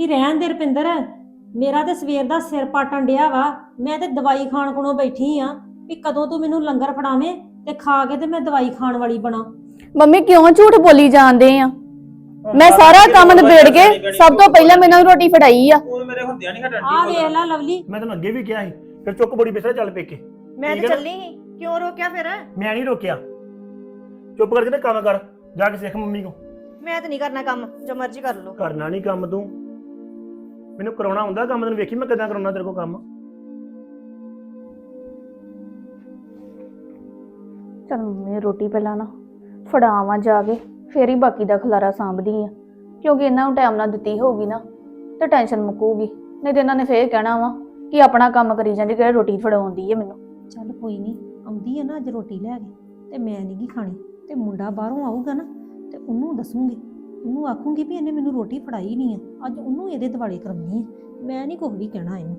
ਨਹੀਂ ਰਹਿਣ ਦੇ ਰਪਿੰਦਰ। ਮੇਰਾ ਤੇ ਸਵੇਰ ਦਾ ਸਿਰ ਪਾਟਣ ਡਿਆ ਵਾ। ਮੈਂ ਤੇ ਦਵਾਈ ਖਾਣ ਕੋਲੋਂ ਬੈਠੀ ਆ ਵੀ ਕਦੋਂ ਤੂੰ ਮੈਨੂੰ ਲੰਗਰ ਫੜਾਵੇਂ ਤੇ ਖਾ ਕੇ ਤੇ ਮੈਂ ਦਵਾਈ ਖਾਣ ਵਾਲੀ ਬਣਾ। ਮੰਮੀ ਕਿਉਂ ਝੂਠ ਬੋਲੀ ਜਾਂਦੇ ਆ? ਮੈਂ ਸਾਰਾ ਕੰਮ ਨਿਬੇੜ ਕੇ ਸਭ ਤੋਂ ਪਹਿਲਾਂ ਮੈਨੂੰ ਰੋਟੀ ਫੜਾਈ ਆ। ਉਹ ਮੇਰੇ ਹੁੰਦਿਆਂ ਨਹੀਂ ਹਟਣ ਆਹ ਵੇਖ ਲੈ ਲਵਲੀ। ਮੈਂ ਤੈਨੂੰ ਅੱਗੇ ਵੀ ਕਿਹਾ ਸੀ ਫਿਰ ਚੁੱਕ ਬੜੀ ਬਿਸਰਾ ਚੱਲ ਪੇਕੇ। ਮੈਂ ਠੀਕ ਤੇ ਨਾ? ਚੱਲੀ ਸੀ। ਕਿਉਂ ਰੋਕਿਆ ਫਿਰ? ਮੈਂ ਨਹੀਂ ਰੋਕਿਆ। ਚੁੱਪ ਕਰਕੇ ਤੇ ਕੰਮ ਕਰ ਜਾ ਕੇ ਸਿੱਖ ਮੰਮੀ ਕੋ ਮੈਂ ਤੇ ਨਹੀਂ ਕਰਨਾ ਕੰਮ ਜੋ ਮਰਜ਼ੀ ਕਰ ਲਓ। ਕਰਨਾ ਨਹੀਂ ਕੰਮ ਤੂੰ। ਮੈਨੂੰ ਕਰਾਉਣਾ ਹੁੰਦਾ ਕੰਮ ਤੈਨੂੰ ਵੇਖੀ ਮੈਂ ਕਿਦਾਂ ਕਰਾਉਣਾ ਤੇਰੇ ਕੋ ਕੰਮ? ਚਲ ਮੰਮੀ ਰੋਟੀ ਪਹਿਲਾਂ ਨਾ ਫੜਾਵਾਂ ਜਾ ਕੇ ਫੇਰ ਹੀ ਬਾਕੀ ਦਾ ਖਲਾਰਾ ਸਾਂਭਦੀ ਆ। ਕਿਉਂਕਿ ਇਹਨਾਂ ਨੂੰ ਟਾਈਮ ਨਾਲ ਦਿੱਤੀ ਹੋਊਗੀ ਨਾ ਤੇ ਟੈਨਸ਼ਨ ਮੁੱਕੂਗੀ। ਨਹੀਂ ਤੇ ਇਹਨਾਂ ਨੇ ਫੇਰ ਕਹਿਣਾ ਵਾ ਕਿ ਆਪਣਾ ਕੰਮ ਕਰੀ ਜਾਂਦੀ ਕਿਹੜਾ ਰੋਟੀ ਫੜਾਉਂਦੀ ਹੈ ਮੈਨੂੰ। ਚੱਲ ਕੋਈ ਨਹੀਂ ਆਉਂਦੀ ਆ ਨਾ ਅੱਜ ਰੋਟੀ ਲੈ ਕੇ ਤੇ ਮੈਂ ਨਹੀਂ ਗੀ ਖਾਣੀ ਤੇ ਮੁੰਡਾ ਬਾਹਰੋਂ ਆਊਗਾ ਨਾ ਤੇ ਉਹਨੂੰ ਦੱਸੂਗੀ। ਉਹਨੂੰ ਆਖੂੰਗੀ ਵੀ ਇਹਨੇ ਮੈਨੂੰ ਰੋਟੀ ਫੜਾਈ ਨਹੀਂ ਆ। ਅੱਜ ਉਹਨੂੰ ਇਹਦੇ ਦਿਵਾਲੇ ਕਰਨੀ ਆ। ਮੈਂ ਨਹੀਂ ਕੁਝ ਵੀ ਕਹਿਣਾ ਇਹਨੂੰ।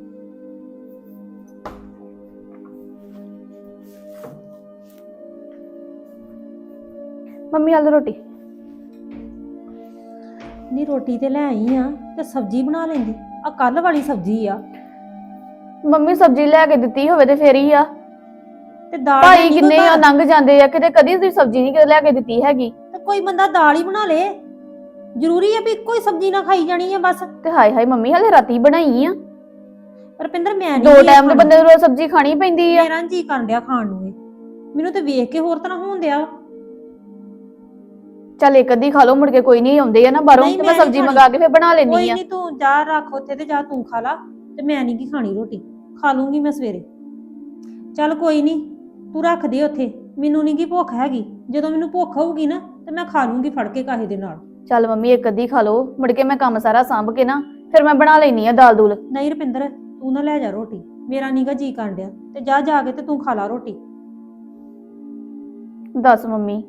ਮੰਮੀ ਆਲ ਰੋਟੀ। ਨਹੀਂ ਰੋਟੀ ਤੇ ਲੈ ਆਈ ਆ ਤੇ ਸਬਜ਼ੀ ਬਣਾ ਲੈਂਦੀ। ਆ ਕੱਲ ਵਾਲੀ ਸਬਜ਼ੀ ਆ। ਮੰਮੀ ਸਬਜ਼ੀ ਲੈ ਕੇ ਦਿੱਤੀ ਹੋਵੇ ਤੇ ਫੇਰ ਹੀ ਆ। ਤੇ ਦਾਲ ਭਾਈ ਕਿੰਨੇ ਆ। ਲੰਘ ਜਾਂਦੇ ਆ ਕਿਤੇ ਕਦੀ ਸਬਜ਼ੀ ਨਹੀਂ ਲੈ ਕੇ ਦਿੱਤੀ ਹੈਗੀ। ਤੇ ਕੋਈ ਬੰਦਾ ਦਾਲ ਹੀ ਬਣਾ ਲੇ। ਜ਼ਰੂਰੀ ਹੈ ਵੀ ਇੱਕੋ ਹੀ ਸਬਜ਼ੀ ਨਾ ਖਾਈ ਜਾਣੀ ਹੈ ਬਸ। ਤੇ ਹਾਏ ਹਾਏ ਮੰਮੀ ਹਲੇ ਰਾਤੀ ਬਣਾਈ ਆ। ਰਪਿੰਦਰ ਮੈਂ ਨਹੀਂ ਦੋ ਟਾਈਮ ਦੇ ਬੰਦੇ ਨੂੰ ਰੋਜ਼ ਸਬਜ਼ੀ ਖਾਣੀ ਪੈਂਦੀ ਆ। ਮੇਰਾ ਜੀ ਕਰਨ ਡਿਆ ਖਾਣ ਨੂੰ ਇਹ। ਮੈਨੂੰ ਤੇ ਵੇਖ ਕੇ ਹੋਰ ਤਰ੍ਹਾਂ ਹੋਣ ਡਿਆ ਚੱਲ ਇੱਕ ਅੱਧੀ ਖਾ ਲਓ ਮੁੜ ਕੇ ਕੋਈ ਨਹੀਂ ਆਉਂਦੇ ਆ ਨਾ ਬਾਹਰੋਂ ਨਹੀਂ, ਤੇ ਮੈਂ ਸਬਜ਼ੀ। ਮੰਗਾ ਕੇ ਫੇਰ ਬਣਾ ਲੈਣੀ ਕੋਈ ਆ। ਨਹੀਂ ਤੂੰ ਜਾ ਰੱਖ ਉੱਥੇ ਤੇ ਜਾ ਤੂੰ ਖਾ ਲਾ ਤੇ ਮੈਂ ਨਹੀਂ ਕੀ ਖਾਣੀ ਰੋਟੀ। ਖਾ ਲੂੰਗੀ ਮੈਂ ਸਵੇਰੇ। ਚੱਲ ਕੋਈ ਨਹੀਂ ਤੂੰ ਰੱਖ ਦੇ ਉੱਥੇ। ਮੈਨੂੰ ਨਹੀਂ ਕੀ ਭੁੱਖ ਹੈਗੀ। ਜਦੋਂ ਮੈਨੂੰ ਭੁੱਖ ਹੋਊਗੀ ਨਾ ਤੇ ਮੈਂ ਖਾ ਲੂੰਗੀ ਫੜ ਕੇ ਕਾਹੇ ਦੇ ਨਾਲ। ਚੱਲ ਮੰਮੀ ਇੱਕ ਅੱਧੀ ਖਾ ਲਓ। ਮੁੜ ਕੇ ਮੈਂ ਕੰਮ ਸਾਰਾ ਸਾਂਭ ਕੇ ਨਾ ਫਿਰ ਮੈਂ ਬਣਾ ਲੈਣੀ ਆ ਦਾਲ ਦੂਲ। ਨਹੀਂ ਰਪਿੰਦਰ ਤੂੰ ਨਾ ਲੈ ਜਾ ਰੋਟੀ। ਮੇਰਾ ਨੀਗਾ ਜੀ ਕਰਨ ਡਿਆ ਤੇ ਜਾ ਜਾ ਕੇ ਤੇ ਤੂੰ ਖਾ ਲਾ ਰੋਟੀ। ਦੱਸ ਮੰਮੀ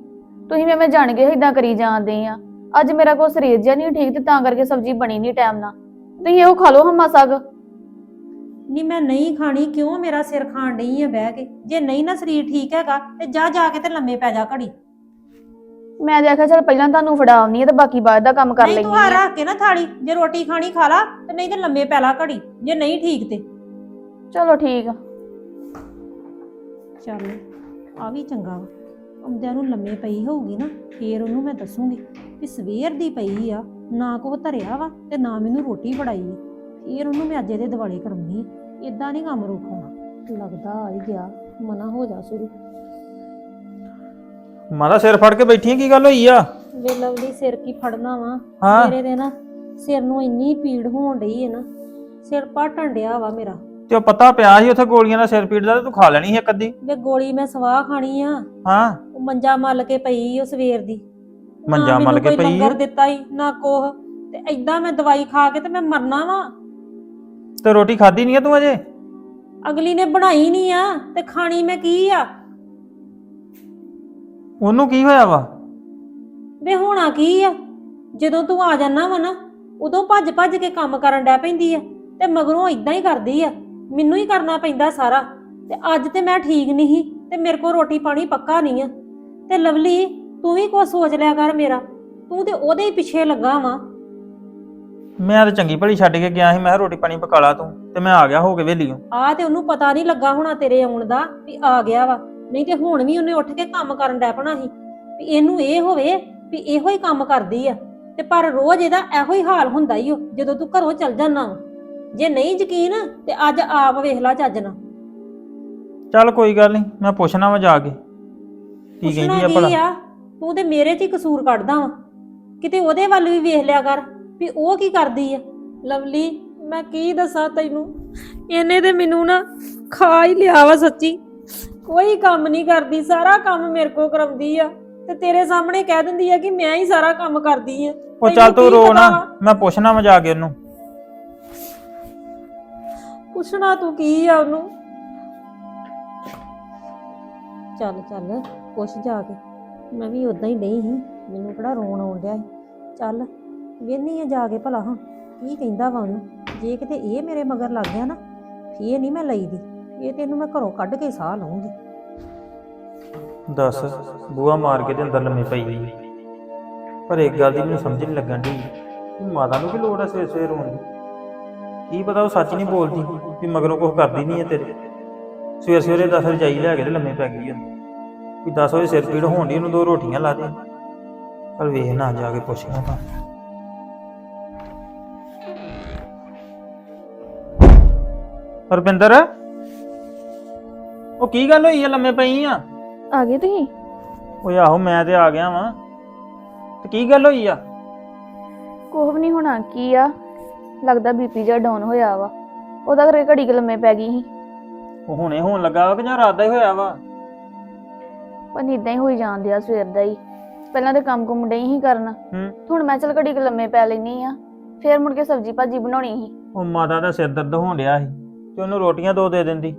ਤੁਸੀਂ ਐਵੇਂ ਜਾਣ ਕੇ ਇਦਾਂ ਕਰੀ ਜਾਂਦੇ ਆ। ਅੱਜ ਮੇਰਾ ਕੋਈ ਸਰੀਰ ਜਿਹਾ ਨਹੀਂ ਠੀਕ ਤੇ ਤਾਂ ਕਰਕੇ ਸਬਜ਼ੀ ਬਣੀ ਨਹੀਂ ਟਾਈਮ ਨਾਲ। ਤੁਸੀਂ ਇਹੋ ਖਾ ਲਓ ਹੰਮਾ ਸਾਗ। ਨਹੀਂ ਮੈਂ ਨਹੀਂ ਖਾਣੀ ਕਿਉਂ ਮੇਰਾ ਸਿਰ ਖਾਣ ਡਈ ਆ ਬਹਿ ਕੇ? ਜੇ ਨਹੀਂ ਨਾ ਸਰੀਰ ਠੀਕ ਹੈਗਾ ਤੇ ਜਾ ਜਾ ਕੇ ਤੇ ਲੰਮੇ ਪੈ ਜਾ ਘੜੀ। ਮੈਂ ਦੇਖਿਆ ਚਲ ਪਹਿਲਾਂ ਤੁਹਾਨੂੰ ਫੜਾਉਣੀ ਆ ਤੇ ਬਾਕੀ ਬਾਅਦ ਦਾ ਕੰਮ ਕਰ ਨਹੀਂ ਲੈਣੀ ਤੂੰ ਆ ਰੱਖ ਕੇ ਨਾ ਥਾਲੀ ਜੇ ਰੋਟੀ ਖਾਣੀ ਖਾ ਲਾ ਤੇ ਨਹੀਂ ਤੇ ਲੰਮੇ ਪੈ ਲਾ ਘੜੀ ਜੇ ਨਹੀਂ ਠੀਕ ਤੇ। ਚਲੋ ਠੀਕ ਆ। ਚੱਲ ਆ ਵੀ ਚੰਗਾ ਵਾ। ਆਉਂਦਿਆਂ ਨੂੰ ਲੰਮੇ ਪਈ ਹੋਊਗੀ ਨਾ ਫੇਰ ਉਹਨੂੰ ਮੈਂ ਦੱਸੂਗੀ ਕਿ ਸਵੇਰ ਦੀ ਪਈ ਆ ਨਾ ਕੋ ਧਰਿਆ ਵਾ ਤੇ ਨਾ ਮੈਨੂੰ ਰੋਟੀ ਫੜਾਈ ਆ। ਫੇਰ ਉਹਨੂੰ ਮੈਂ ਅੱਜ ਇਹਦੇ ਦਿਵਾਲੇ ਕਰਾਉਣੀ ਇਦਾਂ ਨਹੀਂ ਕੰਮ ਰੋਕਣਾ। ਲੱਗਦਾ ਆ ਹੀ ਗਿਆ ਮਨਾ ਹੋ ਜਾ ਸ਼ੁਰੂ। ਮਾਦਾ ਸਿਰ ਫੜ ਕੇ ਬੈਠੀ ਆਂ, ਕੀ ਗੱਲ ਹੋਈ ਆ? ਵੇ ਲਵਲੀ ਸਿਰ ਕੀ ਫੜਨਾ ਵਾ? ਹਾਂ। ਮੇਰੇ ਦੇ ਨਾ ਸਿਰ ਨੂੰ ਇੰਨੀ ਪੀੜ ਹੋਣ ਡਈ ਹੈ ਨਾ ਸਿਰ ਪਾਟਣ ਡਿਆ ਵਾ ਮੇਰਾ। ਤੇ ਉਹ ਪਤਾ ਪਿਆ ਸੀ ਉੱਥੇ ਗੋਲੀਆਂ ਦਾ ਸਿਰ ਪੀੜ ਦਾ ਤੇ ਤੂੰ ਖਾ ਲੈਣੀ ਸੀ ਇੱਕ ਅੱਧੀ? ਵੇ ਗੋਲੀ ਮੈਂ ਸਵਾਹ ਖਾਣੀ ਆ। ਹਾਂ। ਉਹ ਮੰਜਾ ਮੱਲ ਕੇ ਪਈ ਉਹ ਸਵੇਰ ਦੀ। ਨਾ ਮੰਜਾ ਮਲ ਕੇ ਕੋਈ ਪਈ ਲੰਗਰ ਦਿੱਤਾ ਹੀ ਨਾ ਕੋਹ। ਤੇ ਐਦਾਂ ਮੈਂ ਦਵਾਈ ਖਾ ਕੇ ਤੇ ਮੈਂ ਮਰਨਾ ਵਾ। ਤੇ ਰੋਟੀ ਖਾਧੀ ਨਹੀਂ ਆ ਤੂੰ ਅਜੇ? ਅਗਲੀ ਨੇ ਬਣਾਈ ਨਹੀਂ ਆ ਤੇ ਖਾਣੀ ਮੈਂ ਕੀ ਆ? ਉਹਨੂੰ ਕੀ ਹੋਇਆ ਵਾ? ਵੇ ਹੋਣਾ ਕੀ ਆ? ਜਦੋਂ ਤੂੰ ਆ ਜਾਣਾ ਵਾ ਨਾ ਉਦੋਂ ਭੱਜ ਭੱਜ ਕੇ ਕੰਮ ਕਰਨ ਡੈ ਪੈਂਦੀ ਆ ਤੇ ਮਗਰੋਂ ਇਦਾਂ ਹੀ ਕਰਦੀ ਆ। ਮੈਨੂੰ ਹੀ ਕਰਨਾ ਪੈਂਦਾ ਸਾਰਾ। ਤੇ ਅੱਜ ਤੇ ਮੈਂ ਠੀਕ ਨਹੀਂ ਤੇ ਮੇਰੇ ਕੋਲ ਰੋਟੀ ਪਾਣੀ ਪੱਕਾ ਨਹੀਂ ਆ। ਤੇ ਲਵਲੀ ਤੂੰ ਵੀ ਕੁਛ ਸੋਚ ਲਿਆ ਕਰ ਮੇਰਾ। ਤੂੰ ਤੇ ਉਹਦੇ ਹੀ ਪਿੱਛੇ ਲੱਗਾ ਵਾ। ਮੈਂ ਤਾਂ ਚੰਗੀ ਭਲੀ ਛੱਡ ਕੇ ਗਿਆ ਸੀ ਮੈਂ ਕਿਹਾ ਰੋਟੀ ਪਾਣੀ ਪਕਾ ਲਾ ਤੂੰ ਤੇ ਮੈਂ ਆ ਗਿਆ ਹੋ ਕੇ ਵੇਲੀਓ ਆ ਤੇ ਉਹਨੂੰ ਪਤਾ ਨਹੀਂ ਲੱਗਾ ਹੋਣਾ ਤੇਰੇ ਆਉਣ ਦਾ ਵੀ ਆ ਗਿਆ ਵਾ। ਨਹੀਂ ਤੇ ਹੁਣ ਵੀ ਉਹਨੇ ਉੱਠ ਕੇ ਕੰਮ ਕਰਨ ਡੈ ਪਣਾ ਸੀ ਵੀ ਇਹਨੂੰ ਇਹ ਹੋਵੇ ਵੀ ਇਹੋ ਹੀ ਕੰਮ ਕਰਦੀ ਆ। ਤੇ ਪਰ ਰੋਜ਼ ਇਹਦਾ ਇਹੋ ਹੀ ਹਾਲ ਹੁੰਦਾ ਹੀ ਉਹ ਜਦੋਂ ਤੂੰ ਘਰੋਂ ਚਲ ਜਾਣਾ ਜੇ ਨਹੀਂ ਯਕੀਨ ਤੇ ਅੱਜ ਆਪ ਵੇਖ ਲੈ ਚੱਜ ਨਾਲ। ਚੱਲ ਕੋਈ ਗੱਲ ਨਹੀਂ ਮੈਂ ਪੁੱਛਣਾ ਵਾ ਜਾ ਕੇ। ਕੀ ਪੁੱਛਣਾ ਕਹਿੰਦੀ ਆ ਕੀ ਭਲਾ? ਆ? ਤੂੰ ਤੇ ਮੇਰੇ 'ਚ ਹੀ ਕਸੂਰ ਕੱਢਦਾ ਵਾ। ਕਿਤੇ ਉਹਦੇ ਵੱਲ ਵੀ ਵੇਖ ਲਿਆ ਕਰ ਵੀ ਉਹ ਕੀ ਕਰਦੀ ਆ। ਲਵਲੀ ਮੈਂ ਕੀ ਦੱਸਾਂ ਤੈਨੂੰ? ਇਹਨੇ ਤੇ ਮੈਨੂੰ ਨਾ ਖਾ ਹੀ ਲਿਆ ਵਾ ਸੱਚੀ। ਕੋਈ ਕੰਮ ਨਹੀਂ ਕਰਦੀ ਸਾਰਾ ਕੰਮ ਮੇਰੇ ਕੋ ਕਰਾਉਂਦੀ ਆ। ਤੇ ਤੇਰੇ ਸਾਹਮਣੇ ਕਹਿ ਦਿੰਦੀ ਆ ਕਿ ਮੈਂ ਹੀ ਸਾਰਾ ਕੰਮ ਕਰਦੀ ਆ। ਉਹ ਚੱਲ ਤੂੰ ਰੋ ਨਾ? ਮੈਂ ਪੁੱਛਣਾ ਵਾ ਜਾ ਕੇ ਉਹਨੂੰ। ਪੁੱਛਣਾ ਤੂੰ ਕੀ ਆ ਉਹਨੂੰ? ਚੱਲ ਚੱਲ ਪੁੱਛ ਜਾ ਕੇ। ਮੈਂ ਵੀ ਉਦਾਂ ਹੀ ਨਹੀਂ ਸੀ ਮੈਨੂੰ ਕਿਹੜਾ ਰੋਣ ਆਉਣ ਡਿਆ ਸੀ। ਚੱਲ ਵੇਹਨੀ ਆ ਜਾ ਕੇ ਭਲਾ ਹਾਂ। ਕੀ ਕਹਿੰਦਾ ਵਾ ਉਹਨੂੰ? ਜੇ ਕਿਤੇ ਇਹ ਮੇਰੇ ਮਗਰ ਲੱਗ ਗਿਆ ਨਾ ਫੇਰ ਨਹੀਂ ਮੈਂ ਲਈ ਦੀ ਇਹ ਤੈਨੂੰ ਮੈਂ ਘਰੋਂ ਕੱਢ ਕੇ ਸਾਹ ਲਵਾਂਗੀ ਦੱਸ ਬੂਆ ਮਾਰ ਕੇ ਤੇ ਅੰਦਰ ਲੰਮੇ ਪਈ। ਗਈ ਪਰ ਇੱਕ ਗੱਲ ਦੀ ਮੈਨੂੰ ਸਮਝ ਨਹੀਂ ਲੱਗਣ ਦੀ ਮਾਤਾ ਨੂੰ ਕੀ ਲੋੜ ਆ ਸਵੇਰ ਸਵੇਰ ਹੋਣ ਦੀ? ਕੀ ਪਤਾ ਉਹ ਸੱਚ ਨਹੀਂ ਬੋਲਦੀ ਵੀ ਮਗਰੋਂ ਕੁਝ ਕਰਦੀ ਨਹੀਂ ਹੈ ਤੇਰੇ। ਸਵੇਰ ਸਵੇਰੇ ਦਸ ਰਜਾਈ ਲੈ ਕੇ ਤੇ ਲੰਮੇ ਪੈ ਗਈ ਹੁੰਦੀ ਵੀ 10 ਵਜੇ ਸਿਰ ਪੀੜ ਹੋਣ ਦੀ ਉਹਨੂੰ ਦੋ ਰੋਟੀਆਂ ਲਾ ਦੇ। ਪਰ ਵੇਖ ਨਾ ਜਾ ਕੇ ਪੁੱਛਣਾ ਤਾਂ। ਰੁਪਿੰਦਰ ਉਹ ਕੀ ਗੱਲ ਹੋਈ ਆ? ਲੰਮੇ ਪਈ ਆ? ਆ ਗਏ ਤੁਸੀਂ? ਓਏ ਆਹੋ ਮੈਂ ਤੇ ਆ ਗਿਆ ਵਾਂ। ਤੇ ਕੀ ਗੱਲ ਹੋਈ ਆ? ਕੁਛ ਵੀ ਨਹੀਂ ਹੋਣਾ ਕੀ ਆ? ਲੱਗਦਾ ਬੀਪੀ ਜਿਹਾ ਡਾਊਨ ਹੋਇਆ ਵਾ। ਉਹਦਾ ਕਰਕੇ ਘੜੀ ਕੁ ਲੰਮੇ ਪੈ ਗਈ ਸੀ। ਉਹ ਹੁਣੇ ਹੋਣ ਲੱਗਾ ਵਾ ਕਿ ਜਾਂ ਰਾਤ ਦਾ ਹੀ ਹੋਇਆ ਵਾ? ਪਰ ਇਦਾਂ ਹੀ ਹੋਈ ਜਾਂਦੇ ਆ ਸਵੇਰ ਦਾ ਹੀ। ਪਹਿਲਾਂ ਤੇ ਕੰਮ ਕੁਮ ਡਈ ਹੀ ਕਰਨ। ਹੂੰ। ਹੁਣ ਮੈਂ ਚਲ ਘੜੀ ਕੁ ਲੰਮੇ ਪੈ ਲੈਣੀ ਆ। ਫੇਰ ਮੁੜ ਕੇ ਸਬਜੀ ਭਾਜੀ ਬਣਾਉਣੀ ਸੀ। ਉਹ ਮਾਤਾ ਦਾ ਸਿਰ ਦਰਦ ਹੋਣ ਡਿਆ ਸੀ ਤੇ ਉਹਨੂੰ ਰੋਟੀਆਂ ਦੋ ਦੇ ਦਿੰਦੀ।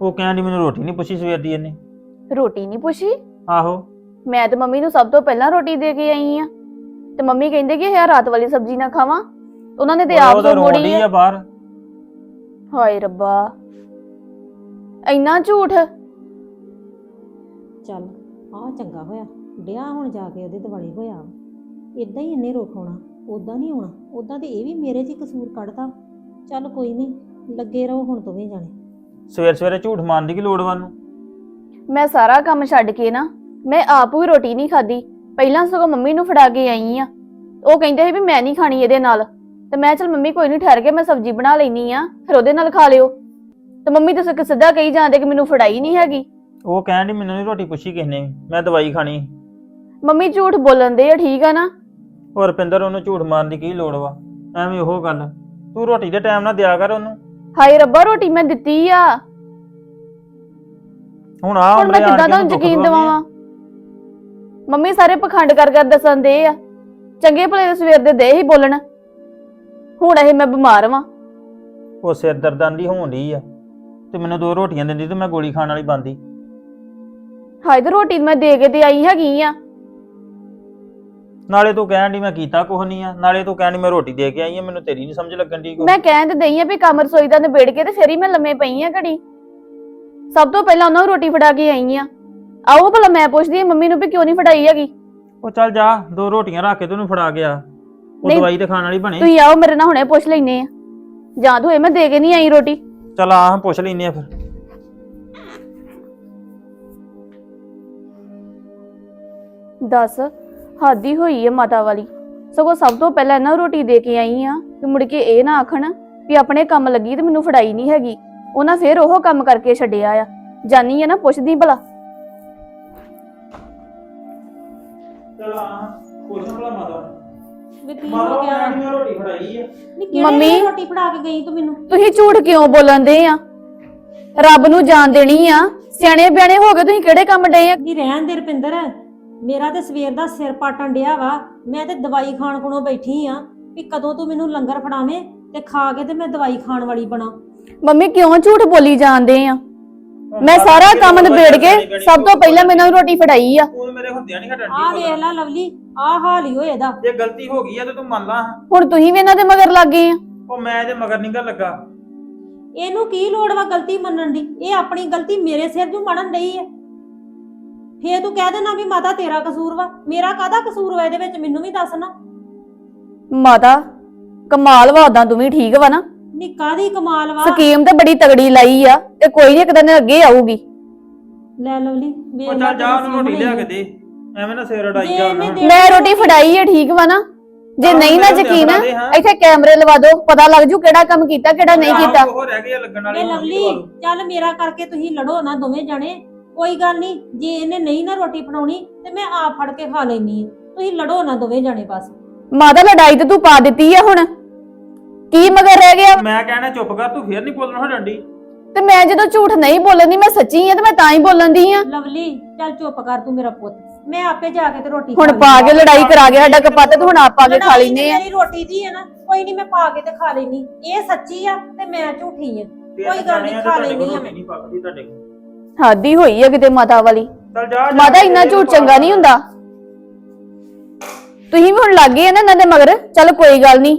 ਉਹ ਕਹਿੰਦੀ ਮੈਨੂੰ ਰੋਟੀ ਨਹੀਂ ਪੁੱਛੀ ਸਵੇਰ ਦੀ ਇਹਨੇ। ਰੋਟੀ ਨਹੀਂ ਪੁੱਛੀ? ਆਹੋ। ਮੈਂ ਤੇ ਮੰਮੀ ਨੂੰ ਸਭ ਤੋਂ ਪਹਿਲਾਂ ਰੋਟੀ ਦੇ ਕੇ ਆਈ ਆ। ਤੇ ਮੰਮੀ ਕਹਿੰਦੇ ਕਿ ਇਹ ਰਾਤ ਵਾਲੀ ਸਬਜ਼ੀ ਨਾ ਖਾਵਾਂ। ਉਹਨਾਂ ਨੇ ਤੇ ਆਪ ਉਹ ਤਾਂ ਮੋੜੀ ਆ। ਆ ਬਾਹਰ। ਹਾਏ ਰੱਬਾ। ਇੰਨਾ ਝੂਠ। ਚੱਲ ਆਹ ਚੰਗਾ ਹੋਇਆ। ਡਿਆ ਹੁਣ ਜਾ ਕੇ ਉਹਦੇ ਦਿਵਾਲੀ ਹੋਇਆ ਇਦਾਂ ਹੀ ਇੰਨੇ ਰੋਕ ਆਉਣਾ ਉਦਾਂ ਨਹੀਂ ਆਉਣਾ। ਉਦਾਂ ਤੇ ਇਹ ਵੀ ਮੇਰੇ 'ਚ ਹੀ ਕਸੂਰ ਕੱਢਦਾ ਚੱਲ ਕੋਈ ਨਹੀਂ ਲੱਗੇ ਰਹੋ ਹੁਣ ਦੋਵੇਂ ਜਾਣੇ। ਸਵੇਰ ਸਵੇਰੇ ਝੂਠ ਮਾਰਨ ਦੀ ਕੀ ਲੋੜ ਵਾ ਨੂੰ ਮੈਂ ਸਾਰਾ ਕੰਮ ਛੱਡ ਕੇ ਨਾ ਮੈਂ ਆਪ ਵੀ ਰੋਟੀ ਨਹੀਂ ਖਾਦੀ ਪਹਿਲਾਂ ਸਗੋਂ ਮੰਮੀ ਨੂੰ ਫੜਾ ਕੇ ਆਈ ਆ। ਉਹ ਕਹਿੰਦੇ ਸੀ ਵੀ ਮੈਂ ਨਹੀਂ ਖਾਣੀ ਇਹਦੇ ਨਾਲ। ਤੇ ਮੈਂ ਚਲ ਮੰਮੀ ਕੋਈ ਨਹੀਂ ਠਹਿਰ ਕੇ ਮੈਂ ਸਬਜ਼ੀ ਬਣਾ ਲੈਣੀ ਆ ਫਿਰ ਉਹਦੇ ਨਾਲ ਖਾ ਲਿਓ। ਤੇ ਮੰਮੀ ਤਾਂ ਸਿੱਧਾ ਸਿੱਧਾ ਕਹੀ ਜਾਂਦੇ ਕਿ ਮੈਨੂੰ ਫੜਾਈ ਨਹੀਂ ਹੈਗੀ। ਉਹ ਕਹਿੰਦੀ ਮੈਨੂੰ ਨਹੀਂ ਰੋਟੀ ਪੁੱਛੀ ਕਿਸ ਨੇ ਮੈਂ ਦਵਾਈ ਖਾਣੀ। ਮੰਮੀ ਝੂਠ ਬੋਲਣ ਦੇ ਆ ਠੀਕ ਆ ਨਾ? ਉਹ ਰੁਪਿੰਦਰ ਉਹਨੂੰ ਝੂਠ ਮਾਰਨ ਦੀ ਕੀ ਲੋੜ ਵਾ? ਐਵੇਂ ਉਹ ਗੱਲ। ਤੂੰ ਰੋਟੀ ਦੇ ਟਾਈਮ ਨਾਲ ਦਿਆ ਕਰ ਉਹਨੂੰ। ਹਾਏ ਰੱਬਾ ਰੋਟੀ ਮੈਂ ਦਿੱਤੀ ਆ। ਹੁਣ ਆ ਹੁਣ ਮੈਂ ਕਿੱਦਾਂ ਤੁਹਾਨੂੰ ਯਕੀਨ ਦਿਵਾਵਾਂ? ਮੰਮੀ ਸਾਰੇ ਪਖੰਡ ਕਰ ਕਰ ਦੱਸਣ ਦੇ ਆ। ਚੰਗੇ ਭਲੇ ਦੇ ਸਵੇਰ ਦੇ ਦੇ ਹੀ ਬੋਲਣ। ਹੁਣ ਇਹ ਮੈਂ ਬਿਮਾਰ ਵਾਂ। ਉਹ ਸਿਰ ਦਰਦਾਂ ਦੀ ਹੋਣ ਡਈ ਆ। ਤੇ ਮੈਨੂੰ ਦੋ ਰੋਟੀਆਂ ਦਿੰਦੀ ਤੇ ਮੈਂ ਗੋਲੀ ਖਾਣ ਵਾਲੀ ਬੰਦੀ ਹਾਏ ਤੇ ਰੋਟੀ ਮੈਂ ਦੇ ਕੇ ਤੇ ਆਈ ਹੈਗੀ ਆ। ਨਾਲੇ ਤੂੰ ਕਹਿਣ ਦੀ ਮੈਂ ਕੀਤਾ ਕੁਛ ਨਹੀਂ ਆ ਨਾਲੇ ਤੂੰ ਕਹਿਣ ਡਈ ਮੈਂ ਰੋਟੀ ਦੇ ਕੇ ਆਈ ਆ ਮੈਨੂੰ ਤੇਰੀ ਨਹੀਂ ਸਮਝ ਲੱਗਣ ਦੀ ਮੈਂ ਕਹਿਣ ਤੇ ਦਈ ਆ ਵੀ ਕੰਮ ਰਸੋਈ ਦਾ ਨਿਬੇੜ ਕੇ ਤੇ ਫੇਰ ਹੀ ਮੈਂ ਲੰਮੇ ਪਈ ਆ ਘੜੀ। ਸਭ ਤੋਂ ਪਹਿਲਾਂ ਉਹਨਾਂ ਨੂੰ ਰੋਟੀ ਫੜਾ ਕੇ ਆਈ ਆ। ਆਓ ਭਲਾ ਮੈਂ ਪੁੱਛਦੀ ਆ ਮੰਮੀ ਨੂੰ ਵੀ ਕਿਉਂ ਨਹੀਂ ਫੜਾਈ ਹੈਗੀ? ਉਹ ਚੱਲ ਜਾ ਦੋ ਰੋਟੀਆਂ ਰੱਖ ਕੇ ਤੈਨੂੰ ਫੜਾ ਗਿਆ। ਉਹ ਨਹੀਂ। ਦਵਾਈ ਤੇ ਖਾਣ ਵਾਲੀ ਬਣੇ। ਤੁਸੀਂ ਆਓ ਮੇਰੇ ਨਾਲ ਹੁਣੇ ਪੁੱਛ ਲੈਨੇ ਆ। ਜਾਂ ਹੋਏ ਮੈਂ ਦੇ ਕੇ ਨਹੀਂ ਆਈ ਰੋਟੀ। ਚੱਲ ਆ ਪੁੱਛ ਲੈਨੇ ਆ ਫਿਰ। ਦੱਸ ਹਾਦੀ ਹੋਈ ਹੈ ਮਾਤਾ ਵਾਲੀ। ਸਗੋਂ ਸਭ ਤੋਂ ਪਹਿਲਾਂ ਇਹਨਾਂ ਨੂੰ ਰੋਟੀ ਦੇ ਕੇ ਆਈ ਆ ਕਿ ਮੁੜ ਕੇ ਇਹ ਨਾ ਆਖਣ ਵੀ ਆਪਣੇ ਕੰਮ ਲੱਗੀ ਤੇ ਮੈਨੂੰ ਫੜਾਈ ਨਹੀਂ ਹੈਗੀ। ਉਹਨਾਂ ਫੇਰ ਉਹ ਕੰਮ ਕਰਕੇ ਛੱਡਿਆ ਆ। ਜਾਨੀ ਆ ਨਾ ਪੁੱਛਦੀ ਭਲਾ। ਚੱਲ ਆ ਪੁੱਛ ਭਲਾ ਮਾਤਾ। ਵੀ ਕੀ ਮਾਤਾ ਹੋ ਗਿਆ? ਮੈਂ ਰੋਟੀ ਫੜਾਈ ਆ? ਨੀ ਕਿਹੜੇ ਮੰਮੀ? ਵੇਲੇ ਰੋਟੀ ਫੜਾ ਕੇ ਗਈ ਤੂੰ ਮੈਨੂੰ? ਤੁਸੀਂ ਝੂਠ ਕਿਉਂ ਬੋਲਣਦੇ ਆ? ਰੱਬ ਨੂੰ ਜਾਣ ਦੇਣੀ ਆ। ਸਿਆਣੇ ਬਿਆਣੇ ਹੋ ਗਏ ਤੁਸੀਂ ਕਿਹੜੇ ਕੰਮ ਡਏ ਆ? ਨੀ ਰਹਿਣ ਦੇ ਰਪਿੰਦਰ। ਮੇਰਾ ਤੇ ਸਵੇਰ ਦਾ ਸਿਰ ਪਾਟਣ ਡਿਆ ਵਾ ਮੈਂ ਤੇ ਦਵਾਈ ਖਾਣ ਕੋਲੋਂ ਬੈਠੀ ਆ ਵੀ ਕਦੋਂ ਤੂੰ ਮੈਨੂੰ ਲੰਗਰ ਫੜਾਵੇਂ ਤੇ ਖਾ ਕੇ ਤੇ ਮੈਂ ਦਵਾਈ ਖਾਣ ਵਾਲੀ ਬਣਾ। ਮੰਮੀ ਕਿਉਂ ਝੂਠ ਬੋਲੀ ਜਾਂਦੇ ਆ? ਮੈਂ ਸਾਰਾ ਕੰਮ ਨਿਬੇੜ ਕੇ ਸਭ ਤੋਂ ਪਹਿਲਾਂ ਮੈਨੂੰ ਰੋਟੀ ਫੜਾਈ ਆ। ਤੂੰ ਮੇਰੇ ਹੁੰਦਿਆਂ ਨਹੀਂ ਹਟਣ ਆਹ ਵੇਖ ਲੈ ਲਵਲੀ ਆਹ ਹਾਲ ਹੀ ਹੋਏ ਇਹਦਾ। ਜੇ ਗਲਤੀ ਹੋ ਗਈ ਆ ਤੇ ਤੂੰ ਮੰਨ ਲਾ। ਹੁਣ ਤੁਸੀਂ ਵੀ ਇਹਨਾਂ ਦੇ ਮਗਰ ਲੱਗ ਗਏ ਆ। ਉਹ ਮੈਂ ਇਹਦੇ ਮਗਰ ਨਹੀਂ ਗਾ ਲੱਗਾ। ਇਹਨੂੰ ਕੀ ਲੋੜ ਵਾ ਗਲਤੀ ਮੰਨਣ ਦੀ? ਇਹ ਆਪਣੀ ਗਲਤੀ ਮੇਰੇ ਸਿਰ ਜੂ ਮੜਨ ਡਈ ਹੈ ਫੇਰ ਤੂੰ ਕਹਿ ਦੇਣਾ ਵੀ ਮਾਤਾ ਤੇਰਾ ਕਸੂਰ ਵਾ ਮੇਰਾ ਕਾਹਦਾ ਕਸੂਰ ਵਾ ਇਹਦੇ ਵਿੱਚ ਮੈਨੂੰ ਵੀ ਦੱਸ ਨਾ। ਮਾਤਾ ਕਮਾਲ ਵਾ ਉਦਾਂ ਤੂੰ ਵੀ ਠੀਕ ਵਾ ਨਾ। ਨੀ ਕਾਹਦੀ ਕਮਾਲ ਵਾ? ਸਕੀਮ ਤੇ ਬੜੀ ਤਗੜੀ ਲਾਈ ਆ ਤੇ ਕੋਈ ਨਹੀਂ ਇੱਕ ਦਿਨ ਅੱਗੇ ਆਊਗੀ। ਲੈ ਲਵਲੀ ਵੇਖ ਉਹ ਲੈ ਚੱਲ ਜਾ ਉਹਨੂੰ ਰੋਟੀ ਲਿਆ ਕੇ ਦੇ ਐਵੇਂ ਨਾ ਸਿਰ ਅੜਾਈ ਜੇ ਉਹਨਾਂ ਮੈਂ ਰੋਟੀ ਫੜਾਈ ਆ ਠੀਕ ਵਾ ਨਾ। ਜੇ ਆਹੋ, ਨਹੀਂ ਨਾ ਯਕੀਨ ਦੇ, ਹਾਂ। ਇੱਥੇ ਕੈਮਰੇ ਲਵਾ ਦਿਓ ਪਤਾ ਲੱਗ ਜੂ ਕਿਹੜਾ ਕੰਮ ਕੀਤਾ ਕਿਹੜਾ ਨਹੀਂ ਕੀਤਾ। ਉਹ ਰਹਿ ਗਏ ਆ ਲੱਗਣ ਵਾਲੇ ਇਹ ਲਵਲੀ ਲਵਾ ਲਓ। ਚੱਲ ਮੇਰਾ ਕਰਕੇ ਤੁਸੀਂ ਲੜੋ ਨਾ ਦੋਵੇਂ ਜਾਣੇ। ਕੋਈ ਗੱਲ ਨਹੀਂ ਜੇ ਇਹਨੇ ਨਹੀਂ ਨਾ ਰੋਟੀ ਬਣਾਉਣੀ ਤੇ ਮੈਂ ਆਪ ਫੜ ਕੇ ਖਾ ਲੈਣੀ ਆ ਤੁਸੀਂ ਲੜੋ ਨਾ ਦੋਵੇਂ ਜਾਣੇ ਬਸ। ਮਾਤਾ ਲੜਾਈ ਤੇ ਤੂੰ ਪਾ ਦਿੱਤੀ ਆ ਹੁਣ। ਕੀ ਮਗਰ ਰਹਿ ਗਿਆ? ਮੈਂ ਕਹਿਣਾ ਚੁੱਪ ਕਰ ਤੂੰ ਫੇਰ ਨਹੀਂ ਬੋਲਣਾ ਹਟਣ ਦੀ ਤੇ ਮੈਂ ਜਦੋਂ ਝੂਠ ਨਹੀਂ ਬੋਲਣ ਦੀ ਮੈਂ ਸੱਚੀ ਆ ਤੇ ਮੈਂ ਤਾਂ ਹੀ ਬੋਲਣ ਦੀ ਆ। ਲਵਲੀ ਚੱਲ ਚੁੱਪ ਕਰ ਤੂੰ ਮੇਰਾ ਪੁੱਤ। ਮੈਂ ਆਪੇ ਜਾ ਕੇ ਤੇ ਰੋਟੀ ਹੁਣ ਖਾ ਪਾ ਕੇ ਲੜਾਈ ਕਰਾ ਗਿਆ ਸਾਡਾ ਕਪੱਤ ਤੇ ਹੁਣ ਆਪ ਪਾ ਕੇ ਖਾ ਲੜਾਈ ਲੈਨੇ ਆ। ਮੇਰੀ ਰੋਟੀ ਦੀ ਹੈ ਨਾ ਕੋਈ ਨਹੀਂ ਮੈਂ ਪਾ ਕੇ ਤੇ ਖਾ ਲੈਣੀ ਇਹ ਸੱਚੀ ਆ ਤੇ ਮੈਂ ਝੂਠੀ ਆ। ਕੋਈ ਗੱਲ ਨੀ, ਖਾ ਲੈਣੀ ਆ ਮੈਂ। ਨਹੀਂ ਪੱਕਦੀ ਤੁਹਾਡੇ ਕੋਲ। ਹਾਦੀ ਹੋਈ ਆ ਕਿਤੇ ਮਾਤਾ ਵਾਲੀ। ਚੱਲ ਜਾ ਜਾ ਮਾਤਾ ਇੰਨਾ ਝੂਠ ਚੰਗਾ ਨਹੀਂ ਹੁੰਦਾ। ਤੁਸੀਂ ਵੀ ਹੁਣ ਲੱਗ ਗਏ ਆ ਨਾ ਇਹਨਾਂ ਦੇ ਮਗਰ। ਚੱਲ ਕੋਈ ਗੱਲ ਨਹੀਂ।